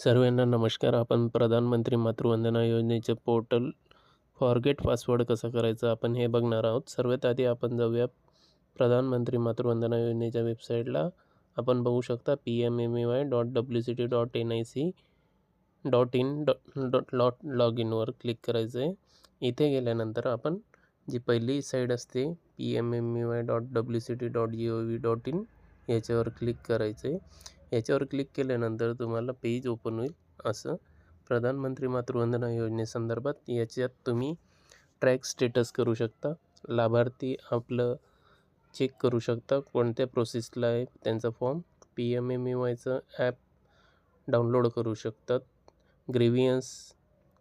सर्वांना नमस्कार. आपण प्रधानमंत्री मातृवंदना योजनेचे पोर्टल फॉरगेट पासवर्ड कसा करायचा आपण हे बघणार आहोत. सर्वात आधी आपण जाऊया प्रधानमंत्री मातृवंदना योजनेच्या वेबसाईटला. आपण बघू शकता P M M A Y dot W C T dot N I C dot in dot dot lot log इनवर click करायचं आहे इथे गेल्यानंतर आपण जी पहिली साईड असते P M M A Y dot W C T dot G O V dot in याच्यावर click करायचं आहे याच्यावर क्लिक केल्यानंतर तुम्हाला पेज ओपन होईल. असं प्रधानमंत्री मातृवंदना योजनेसंदर्भात याच्यात तुम्ही ट्रॅक स्टेटस करू शकता. लाभार्थी आपलं चेक करू शकता. कोणत्या प्रोसेसला आहे त्यांचा form P M M A वायचं ॲप डाउनलोड करू शकतात. ग्रेव्हियन्स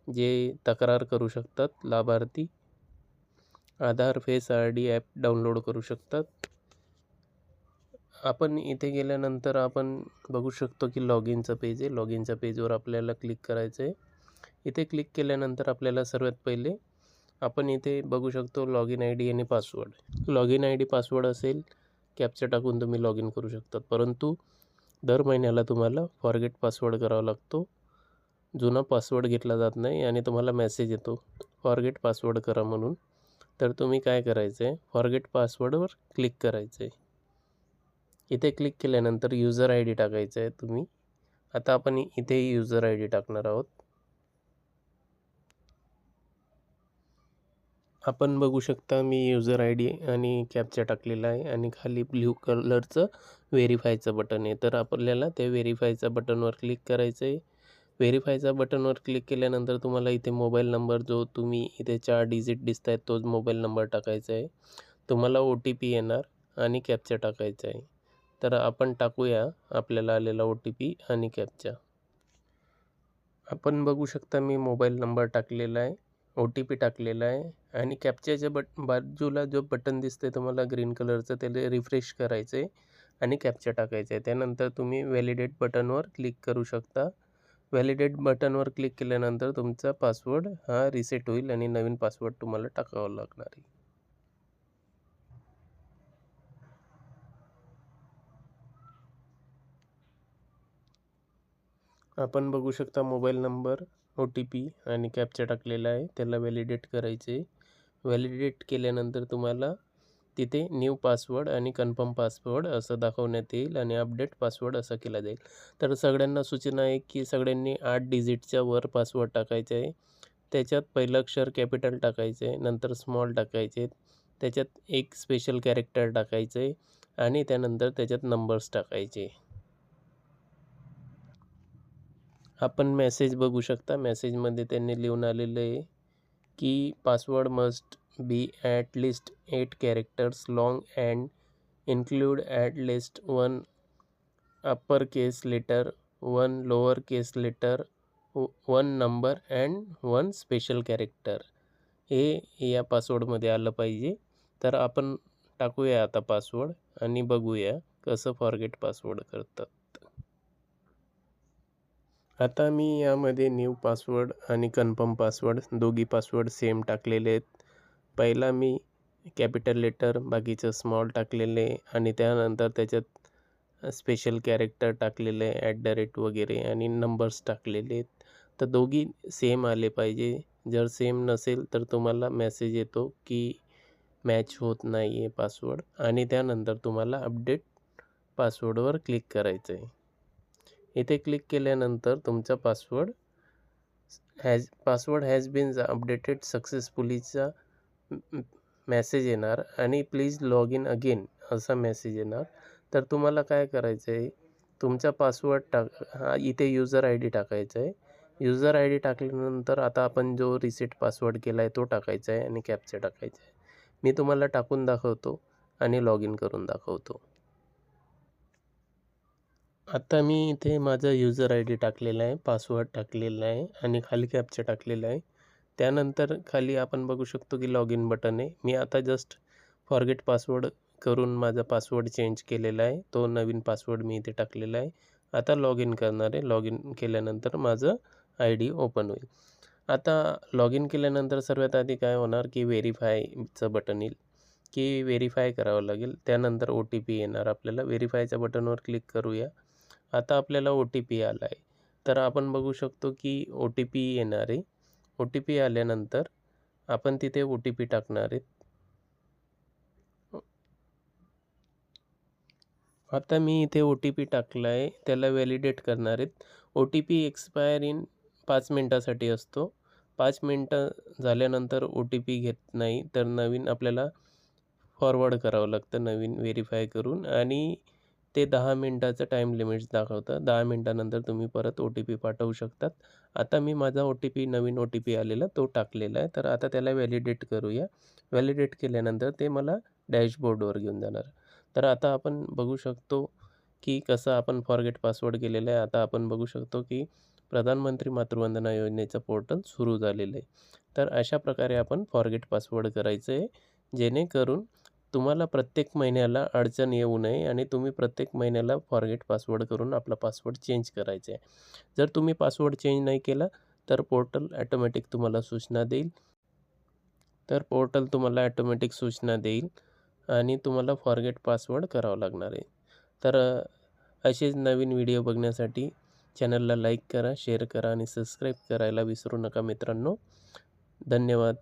जे तक्रार करू शकतात लाभार्थी. Aadhaar face I D app download करू शकतात. आपण इथे गेल्यानंतर आपण बघू शकतो की लॉग इनचं पेज आहे. लॉग इनच्या पेजवर आपल्याला क्लिक करायचं आहे. इथे क्लिक केल्यानंतर आपल्याला सर्वात पहिले आपण इथे बघू शकतो लॉग इन आय डी आणि password log in I D password असेल कॅपचा टाकून तुम्ही लॉग इन करू शकतात. परंतु दर महिन्याला तुम्हाला फॉरगेट पासवर्ड करावा लागतो. जुना पासवर्ड घेतला जात नाही आणि तुम्हाला मेसेज येतो फॉरगेट पासवर्ड करा म्हणून. तर तुम्ही काय करायचं आहे फॉरगेट पासवर्डवर क्लिक करायचं आहे इथे क्लिक केल्यानंतर युजर आय डी टाकायचं आहे तुम्ही. आता आपण इथेही युजर आय डी टाकणार आहोत. आपण बघू शकता मी युजर आय डी आणि कॅपचा टाकलेला आहे आणि खाली ब्ल्यू कलरचं व्हेरीफायचं बटन आहे. तर आपल्याला त्या व्हेरीफायच्या बटनवर क्लिक करायचं आहे व्हेरीफायच्या बटनवर क्लिक केल्यानंतर तुम्हाला इथे मोबाईल नंबर जो तुम्ही इथे चार डिजिट दिसत आहेत तोच मोबाईल नंबर टाकायचा आहे तुम्हाला ओ टी पी येणार आणि कॅपचा टाकायचा आहे तर आपण टाकूया आपल्याला आलेला ओ टी पी आणि कॅपचा आपण बघू शकता मी मोबाईल नंबर टाकलेला आहे ओ टी पी टाकलेला आहे आणि कॅपच्याच्या बट बाजूला जो बटन दिसते तुम्हाला ग्रीन कलरचं त्याला रिफ्रेश करायचं आहे आणि कॅप्चा टाकायचं आहे त्यानंतर तुम्ही व्हॅलिडेट बटनवर क्लिक करू शकता. व्हॅलिडेट बटनवर क्लिक केल्यानंतर तुमचा पासवर्ड हा रिसेट होईल आणि नवीन पासवर्ड तुम्हाला टाकावा लागणार आहे. आपण बघू शकता mobile number O T P आणि कॅपचा टाकलेला आहे. त्याला व्हॅलिडेट करायचे. व्हॅलिडेट केल्यानंतर तुम्हाला तिथे न्यू पासवर्ड आणि कन्फर्म पासवर्ड असं दाखवण्यात येईल आणि अपडेट पासवर्ड असा केला जाईल. तर सगळ्यांना सूचना आहे की सगळ्यांनी आठ डिजिटच्या वर पासवर्ड टाकायचा आहे. त्याच्यात पहिलं अक्षर कॅपिटल टाकायचं आहे नंतर स्मॉल टाकायचे त्याच्यात एक स्पेशल कॅरेक्टर टाकायचं आहे आणि त्यानंतर त्याच्यात नंबर्स टाकायचे आपण मेसेज बघू शकता. मेसेजमध्ये त्यांनी लिहून आलेलं आहे की password must be at least eight characters long and include at least one upper case letter one lower case letter one number and one special character हे या पासवर्डमध्ये आलं पाहिजे. तर आपण टाकूया आता पासवर्ड आणि बघूया कसं फॉरगेट पासवर्ड करतात. आता मी यामध्ये न्यू पासवर्ड आणि कन्फर्म पासवर्ड दोघी पासवर्ड सेम टाकलेले आहेत. पहिला मी कॅपिटल लेटर बाकीचं स्मॉल टाकलेले आणि त्यानंतर त्याच्यात स्पेशल कॅरेक्टर टाकलेले ॲट द रेट वगैरे आणि नंबर्स टाकलेले आहेत. तर दोघी सेम आले पाहिजे. जर सेम नसेल तर तुम्हाला मेसेज येतो की मॅच होत नाही आहे पासवर्ड आणि त्यानंतर तुम्हाला अपडेट पासवर्डवर क्लिक करायचं आहे इथे क्लिक केल्यानंतर तुमचा password has password has been updated सक्सेसफुलीचा message येणार आणि प्लीज लॉग इन अगेन असा मेसेज येणार. तर तुम्हाला काय करायचं आहे तुमचा पासवर्ड टाक हा इथे युजर आय डी टाकायचा आहे युजर आय डी टाकल्यानंतर आता आपण जो रिसेट पासवर्ड केला आहे तो टाकायचा आहे आणि कॅपचा टाकायचा आहे मी तुम्हाला टाकून दाखवतो आणि लॉग इन करून दाखवतो. आता मी इथे माझा युजर आय डी टाकलेला आहे पासवर्ड टाकलेला आहे आणि खाली कॅपचा टाकलेला आहे. त्यानंतर खाली आपण बघू शकतो की लॉग इन बटन आहे. मी आता जस्ट फॉरगेट पासवर्ड करून माझा पासवर्ड चेंज केलेला आहे. तो नवीन पासवर्ड मी इथे टाकलेला आहे. आता लॉग इन करणार आहे. लॉग इन केल्यानंतर माझं आय डी ओपन होईल. आता लॉग इन केल्यानंतर सर्वात आधी काय होणार की व्हेरीफायचं बटन येईल. की व्हेरीफाय करावं लागेल. त्यानंतर ओ टी पी येणार आपल्याला. व्हेरीफायच्या बटनवर क्लिक करूया. आता आपल्याला ओ टी पी आला आहे तर आपण बघू शकतो की ओ टी पी येणार आहे. ओ टी पी आल्यानंतर आपण तिथे ओ टी पी टाकणार आहेत आता मी इथे ओ टी पी टाकला आहे त्याला व्हॅलिडेट करणार आहेत. O T P expire in पाच मिनटासाठी असतो. पाच मिनटं झाल्यानंतर ओ टी पी घेत नाही तर नवीन आपल्याला फॉरवर्ड करावं लागतं नवीन व्हेरीफाय करून. आणि ते दहा मिनटाचं टाईम लिमिट्स दाखवतं. दहा मिनटानंतर तुम्ही परत ओ टी पी पाठवू शकतात. आता मी माझा ओ टी पी नवीन ओ टी पी आलेला तो टाकलेला आहे. तर आता त्याला व्हॅलिडेट करूया. व्हॅलिडेट केल्यानंतर ते मला डॅशबोर्डवर घेऊन जाणार. तर आता आपण बघू शकतो की कसं आपण फॉरगेट पासवर्ड केलेलं आहे. आता आपण बघू शकतो की प्रधानमंत्री मातृवंदना योजनेचं पोर्टल सुरू झालेलं आहे. तर अशा प्रकारे आपण फॉरगेट पासवर्ड करायचं आहे. जेणेकरून तुम्हाला प्रत्येक महिन्याला अडचण येऊ नये आणि तुम्ही प्रत्येक महिन्याला फॉरगेट पासवर्ड करून आपला पासवर्ड चेंज करायचा आहे. जर तुम्ही पासवर्ड चेंज नाही केला तर पोर्टल ॲटोमॅटिक तुम्हाला सूचना देईल. तर पोर्टल तुम्हाला ॲटोमॅटिक सूचना देईल आणि तुम्हाला फॉरगेट पासवर्ड करावं लागणार आहे. तर असेच नवीन व्हिडिओ बघण्यासाठी चॅनलला लाईक करा शेअर करा आणि सबस्क्राईब करायला विसरू नका मित्रांनो. धन्यवाद.